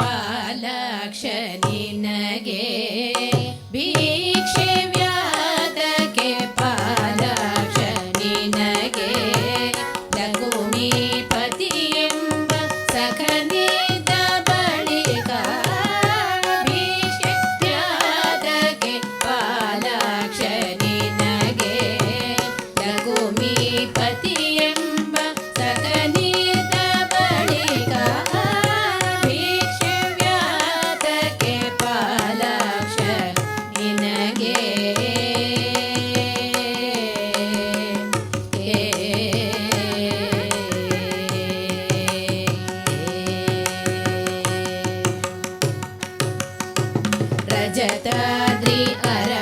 पालक्ष निनगे शताद्रि अर